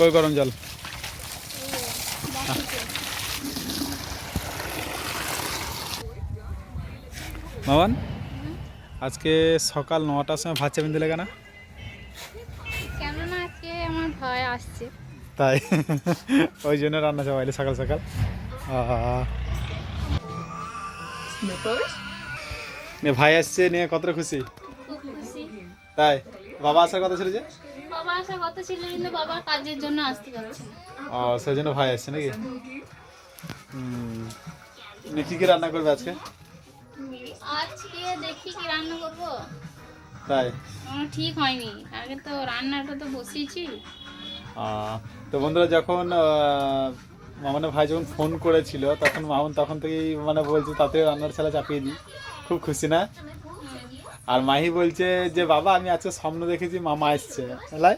কই গরম জল? মামান আজকে সকাল নটার সময় ভাত চাপিন দিলে কেন? কেননা আজকে আমার ভয় আসছে। তাই? ওই জন্য রান্না চাপাইলে সকাল সকাল। ভাই আসছে নিয়ে কতটা খুশি? খুশি। তাই? বাবা আসার কথা ছিল যে? বাবা আসার কথা ছিল কিন্তু বাবা কাজের জন্য আসতে পারছে না। ও সেই জন্য ভাই আসছে নাকি? হুম। কী কী রান্না করবে আজকে? আজকে দেখি কি রান্না করব। তাই? ঠিক হয়নি। আগে তো রান্নাটা তো বসিয়েছি। তো বন্ধুরা যখন আহ, মামনের ভাই যখন ফোন করেছিল তখন মামন তখন থেকেই মানে বলছে তাতে রান্নার ছেলে চাপিয়ে দিই। খুব খুশি না? আর মাহি বলছে যে, বাবা, আমি আজকে স্বপ্ন দেখেছি, মামা এসছে। লাই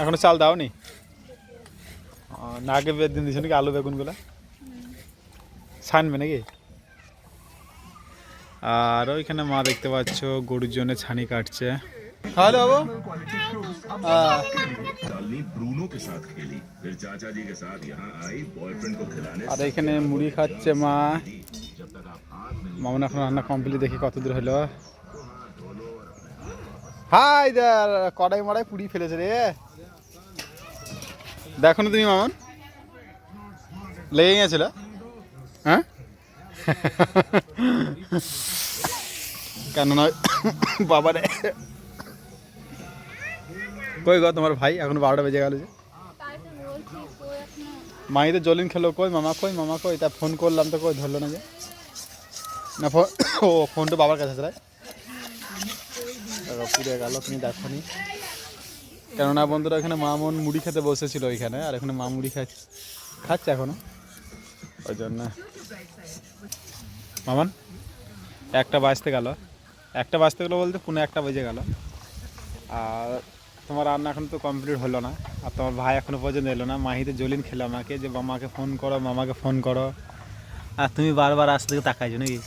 এখনও চাল দাওনি? নাকে বেদিন দিয়েছে নাকি আলু বেগুনগুলো? ছানবে নাকি? আর ওইখানে মা দেখতে পাচ্ছ গরুর জন্য ছানি কাটছে। হ্যালো আর এখানে মুড়ি খাচ্ছে মা। মামন এখন রান্না কমপ্লিট দেখি কত দূর হলো। হাই দার কড়াই মড়াই পুড়ি ফেলেছে রে। দেখো না তুমি মামন। লেগে গেছিল। হ্যাঁ? কেননা বাবা রে কই গো তোমার ভাই? এখন বারোটা বেজে গেল যে। তাই তো বলছি কই এখনও মাই তো জলিন খেলো। কই মামা কই মামা, কই? তা ফোন করলাম তো, কই ধরলো না যে? না ফোন ও ফোনটা বাবার কাছে আছে পুড়ে গেল, তুমি দেখো নি কেননা বন্ধুরা, এখানে মামন মুড়ি খেতে বসেছিল ওইখানে, আর এখানে মা মুড়ি খাচ্ছে খাচ্ছে এখনও। ওই জন্য। মামন, একটা বাজতে গেল। একটা বাজতে গেলো বলতে পুনে একটা বেজে গেল। আর তোমার রান্না এখন তো কমপ্লিট হলো না। আর তোমার ভাই এখনও পর্যন্ত এলো না। মাহিতে জলিন খেলো আমাকে যে মামাকে ফোন করো, মামাকে ফোন করো। আর তুমি বারবার আসতে তাকাইছো নাকি?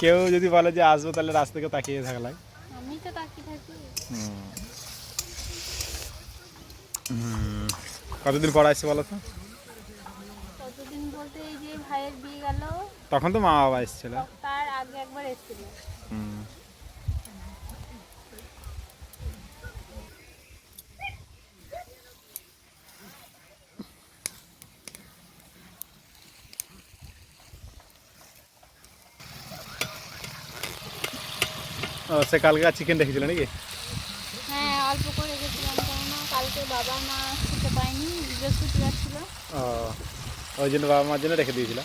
কেউ যদি বলে যে আসব তাহলে রাস্তা থেকে তাকিয়ে থাকলাই আমি তো তাকিয়ে থাকি। কতদিন পর আসছে বলো তো? কতদিন বলতে এই যে ভাইয়ের বিয়ে গেল। তখন তো মা বাবা এসেছিল। তার আগে একবার এসেছিল। ও সে কালকে চিকেন রেখেছিল নাকি? হ্যাঁ অল্প করে রেখেছিলাম কেননা কালকে বাবা মা খেতে পায়নি বৃহস্পতিবার ছিল। ও ওই জন্য বাবা মার জন্য রেখে দিয়েছিল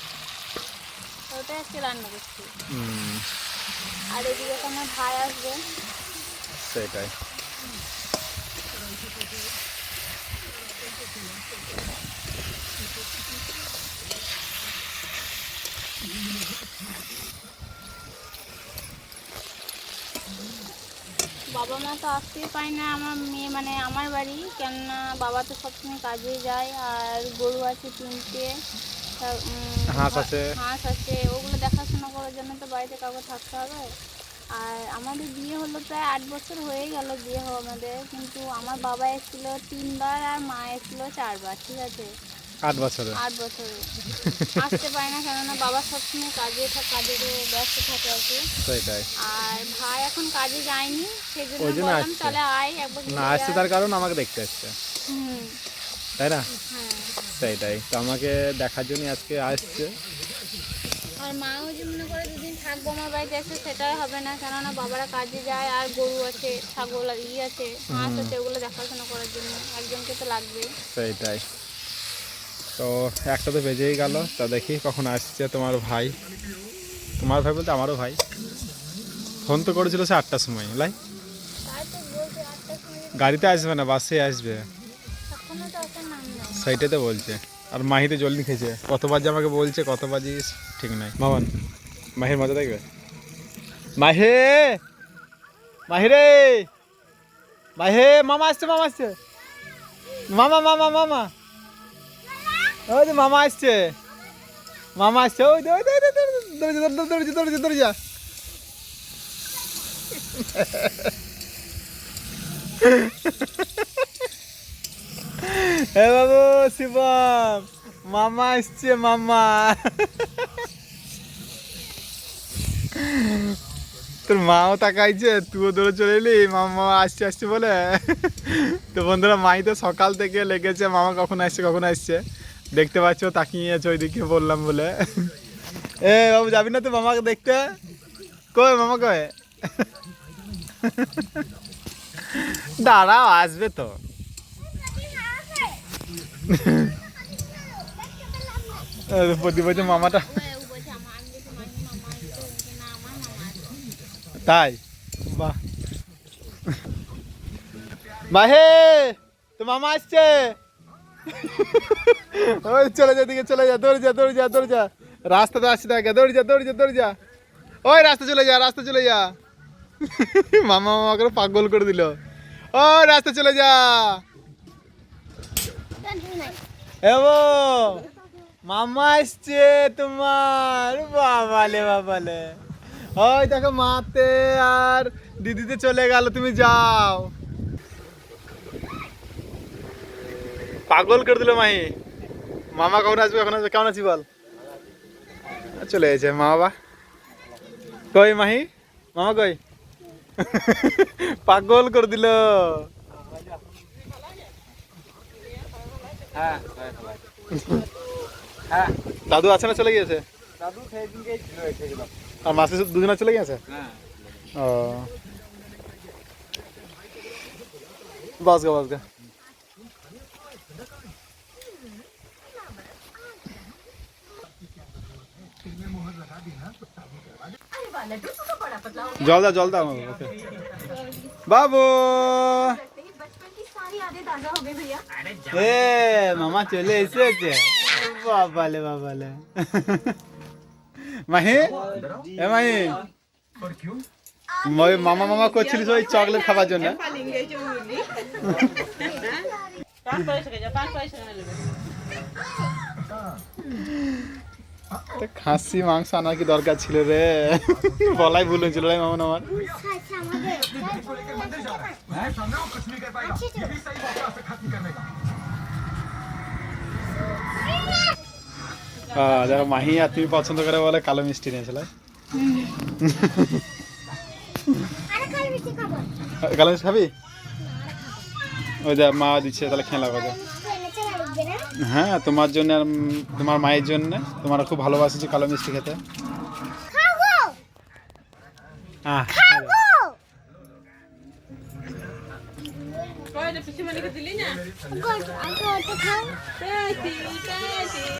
ওটা আজকে রান্না করছি। আর এদিকে আমার ভাই আসবে। সেটাই। বাবা মা তো আসতেই পায় না আমার মেয়ে মানে আমার বাড়ি। কেননা বাবা তো সবসময় কাজে যায় আর গরু আছে তিনটে হাঁস আছে। হাঁস আছে ওগুলো দেখাশোনা করার জন্য তো বাড়িতে কাউকে থাকতে হবে। আর আমাদের বিয়ে হলো প্রায় আট বছর হয়ে গেল বিয়ে হওয়া আমাদের কিন্তু আমার বাবা এসেছিল তিনবার আর মা এসেছিল চারবার ঠিক আছে? আট বছরে আট বছরে আসতে পারে না কেননা বাবা সবসময় কাজে থাক কাজে ব্যস্ত থাকে আর কি। সেটাই। আর ভাই এখন কাজে যায়নি সেই জন্য বললাম। তাহলে আয় একবার না আসছে তার কারণ আমাকে দেখতে আসছে। হুম, তাই না? হ্যাঁ। সেইটাই তো আমাকে দেখার জন্য আজকে আসছে। আর মাও যে মনে করে দুদিন থাকব আমার বাড়িতে এসে সেটাই হবে না কেননা বাবারা কাজে যায় আর গরু আছে ছাগল আর ই আছে হাঁস আছে ওগুলো দেখাশোনা করার জন্য। একজনকে তো লাগবে সেইটাই তো একটা তো বেজেই গেল। তা দেখি কখন আসছে তোমার ভাই। তোমার ভাই বলতে আমারও ভাই। ফোন তো করেছিল সে আটটার সময়, লাই? গাড়িতে আসবে না, বাসে আসবে। এখনও তো আসার নাম নেই সেইটাই তো বলছে। আর মাহিতে জলদি খেয়েছে। কত বাজে আমাকে বলছে কত বাজে ঠিক নাই। মামন, মাহির মজা দেখবে? মাহে! মাহিরে মাহে! মামা আসছে মামা আসছে। মামা মামা মামা। ওই যে মামা আসছে। মামা আসছে ওই ওই দৌড়ে দৌড়ে যা, বাবু শিবম মামা এসছে মামা। তোর মাও তাকাইছে তুইও দৌড়ে চলে এলি মামা আসছে আসছে বলে। তো বন্ধুরা মাই তো সকাল থেকে লেগেছে মামা কখন আসছে কখন আসছে? দেখতে পাচ্ছ, তাকিয়ে আছে ওইদিকে বললাম বলে। এ, বাবু, যাবি না তো মামাকে দেখতে? কই মামা কই? দাঁড়াও, আসবে তো। প্রতি মামাটা। তাই? বাহ। মাহে, তো মামা আসছে। ওই, চলে যা দিকে চলে যা, দৌড় যা দৌড় যা দৌড় যা। রাস্তাতে আসছে দেখে, দৌড় যা দৌড় যা দৌড় যা। ওই রাস্তা চলে যা রাস্তা চলে যা। মামা মামা করে পাগল করে দিল। ও রাস্তা চলে যা। এবো মামা আসছে তোমার। বাবালে বাবালে ওই, দেখো, মাতে আর দিদিতে চলে গেল, তুমি যাও। পাগল করে দিল মাহি। মামা কখন আসবে কখন আসবে কেমন আছি বল? চলে গেছে মা বাবা। কই মাহি? মামা কই? পাগল করে দিল। দাদু আছে না চলে গিয়েছে? আর মাসে দুজনে চলে গেছে ও। বাস গা বাস গা। জল দাও জল দাও ওকে বাবু এ মামা চলে এসেছে বাবালে বাবালে মাহি এ মাহি মামা মামা করছিলিস ওই চকলেট খাবার জন্য খাসি মাংস আনার কি দরকার ছিল রে? বলাই ভুল হয়েছিল রে মামা আমার। হ্যাঁ দেখো মাহি আর তুমি পছন্দ করে বলে কালো মিষ্টি নিয়েছিল কালো মিষ্টি খাবি? ওই যে মা দিচ্ছে তাহলে খেলা কথা হ্যাঁ তোমার জন্য আর তোমার মায়ের জন্য। তোমার খুব ভালোবাসেছে কালো মিষ্টি খেতে। হ্যাঁ দিলি না? খাও।